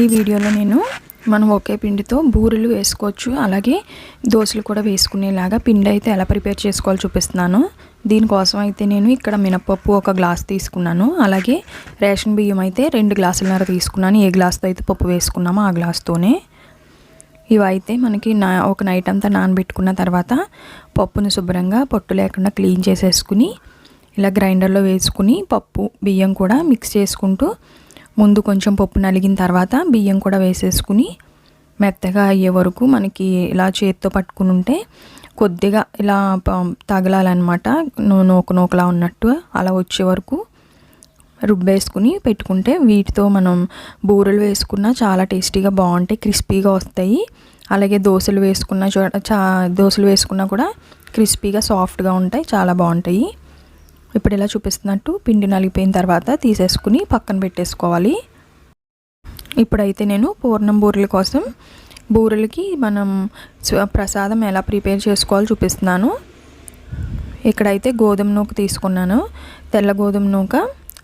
ఈ వీడియోలో నేను మనం ఒకే పిండితో బూరెలు వేసుకోవచ్చు అలాగే దోశలు కూడా వేసుకునేలాగా పిండి అయితే ఎలా ప్రిపేర్ చేసుకోవాలో చూపిస్తున్నాను. దీనికోసం అయితే నేను ఇక్కడ మినపప్పు ఒక గ్లాస్ తీసుకున్నాను అలాగే రేషన్ బియ్యం అయితే రెండు గ్లాసులన్నర తీసుకున్నాను. ఏ గ్లాస్తో అయితే పప్పు వేసుకున్నామో ఆ గ్లాస్తోనే. ఇవైతే మనకి నా ఒక నైట్ అంతా నానబెట్టుకున్న తర్వాత పప్పును శుభ్రంగా పొట్టు లేకుండా క్లీన్ చేసేసుకుని ఇలా గ్రైండర్లో వేసుకుని పప్పు బియ్యం కూడా మిక్స్ చేసుకుంటూ ముందు కొంచెం పప్పు నలిగిన తర్వాత బియ్యం కూడా వేసేసుకుని మెత్తగా అయ్యే వరకు మనకి ఇలా చేతితో పట్టుకుని ఉంటే కొద్దిగా ఇలా తగలాలన్నమాట. నూక నోకలా ఉన్నట్టు అలా వచ్చే వరకు రుబ్బేసుకుని పెట్టుకుంటే వీటితో మనం బూరెలు వేసుకున్న చాలా టేస్టీగా బాగుంటాయి క్రిస్పీగా వస్తాయి. అలాగే దోశలు వేసుకున్న చోట చా దోశలు వేసుకున్నా కూడా క్రిస్పీగా సాఫ్ట్గా ఉంటాయి చాలా బాగుంటాయి. ఇప్పుడు ఇలా చూపిస్తున్నట్టు పిండి నలిగిపోయిన తర్వాత తీసేసుకుని పక్కన పెట్టేసుకోవాలి. ఇప్పుడైతే నేను పూర్ణం బూరెల కోసం బూరెలకి మనం ప్రసాదం ఎలా ప్రిపేర్ చేసుకోవాలో చూపిస్తున్నాను. ఇక్కడైతే గోధుమ నూక తీసుకున్నాను. తెల్ల గోధుమ నూక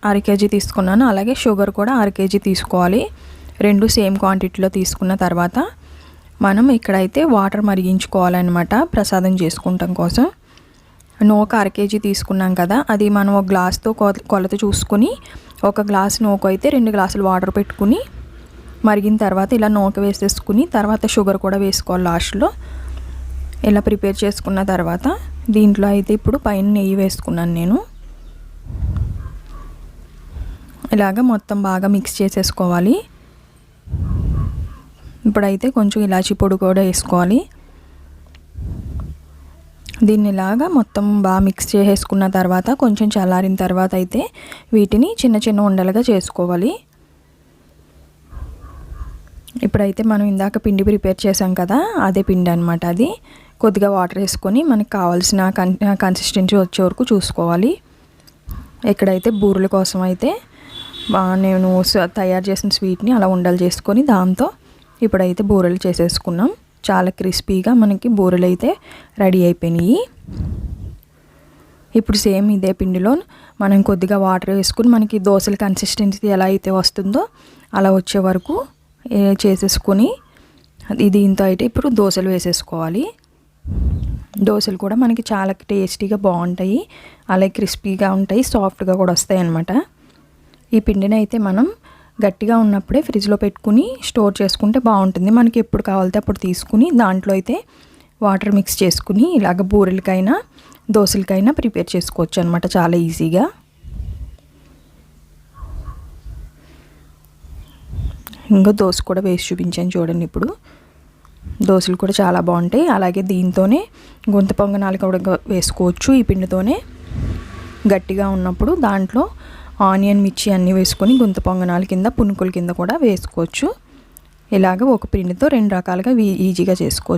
అర కేజీ తీసుకున్నాను. అలాగే షుగర్ కూడా అర కేజీ తీసుకోవాలి. రెండు సేమ్ క్వాంటిటీలో తీసుకున్న తర్వాత మనం ఇక్కడైతే వాటర్ మరిగించుకోవాలన్నమాట ప్రసాదం చేసుకుంటాం కోసం. నూక అర కేజీ తీసుకున్నాం కదా అది మనం ఒక గ్లాస్తో కొలత చూసుకొని ఒక గ్లాస్ నూక అయితే రెండు గ్లాసులు వాటర్ పెట్టుకుని మరిగిన తర్వాత ఇలా నూక వేసేసుకుని తర్వాత షుగర్ కూడా వేసుకోవాలి లాస్ట్లో. ఇలా ప్రిపేర్ చేసుకున్న తర్వాత దీంట్లో అయితే ఇప్పుడు పైన నెయ్యి వేసుకున్నాను నేను. ఇలాగ మొత్తం బాగా మిక్స్ చేసేసుకోవాలి. ఇప్పుడైతే కొంచెం ఇలాచీ పొడి కూడా వేసుకోవాలి. దీన్ని ఇలాగా మొత్తం బాగా మిక్స్ చేసేసుకున్న తర్వాత కొంచెం చల్లారిన తర్వాత అయితే వీటిని చిన్న చిన్న ఉండలుగా చేసుకోవాలి. ఇప్పుడైతే మనం ఇందాక పిండి ప్రిపేర్ చేసాం కదా అదే పిండి అనమాట అది. కొద్దిగా వాటర్ వేసుకొని మనకు కావాల్సిన కన్ కన్సిస్టెన్సీ వచ్చే వరకు చూసుకోవాలి. ఇక్కడైతే బూరెల కోసం అయితే నేను తయారు చేసిన స్వీట్ని అలా ఉండలు చేసుకొని దాంతో ఇప్పుడైతే బూరెలు చేసేసుకున్నాం. చాలా క్రిస్పీగా మనకి బూరెలు అయితే రెడీ అయిపోయినాయి. ఇప్పుడు సేమ్ ఇదే పిండిలో మనం కొద్దిగా వాటర్ వేసుకుని మనకి దోశల కన్సిస్టెన్సీ ఎలా అయితే వస్తుందో అలా వచ్చే వరకు చేసేసుకొని దీంతో అయితే ఇప్పుడు దోశలు వేసేసుకోవాలి. దోశలు కూడా మనకి చాలా టేస్టీగా బాగుంటాయి. అలాగే క్రిస్పీగా ఉంటాయి సాఫ్ట్గా కూడా వస్తాయి అన్నమాట ఈ పిండిని అయితే మనం గట్టిగా ఉన్నప్పుడే ఫ్రిడ్జ్లో పెట్టుకుని స్టోర్ చేసుకుంటే బాగుంటుంది. మనకి ఎప్పుడు కావాలితే అప్పుడు తీసుకుని దాంట్లో అయితే వాటర్ మిక్స్ చేసుకుని ఇలాగ బూరెలకైనా దోశలకైనా ప్రిపేర్ చేసుకోవచ్చు అనమాట చాలా ఈజీగా. ఇంకా దోశ కూడా వేసి చూపించాను చూడండి ఇప్పుడు. దోశలు కూడా చాలా బాగుంటాయి. అలాగే దీంతోనే గొంతు పొంగనాలు కూడా వేసుకోవచ్చు ఈ పిండితోనే. గట్టిగా ఉన్నప్పుడు దాంట్లో ఆనియన్ మిర్చి అన్నీ వేసుకొని గుంత పొంగనాల కింద పునుకుల కింద కూడా వేసుకోవచ్చు. ఇలాగ ఒక పిండితో రెండు రకాలుగా ఈజీగా చేసుకోవచ్చు.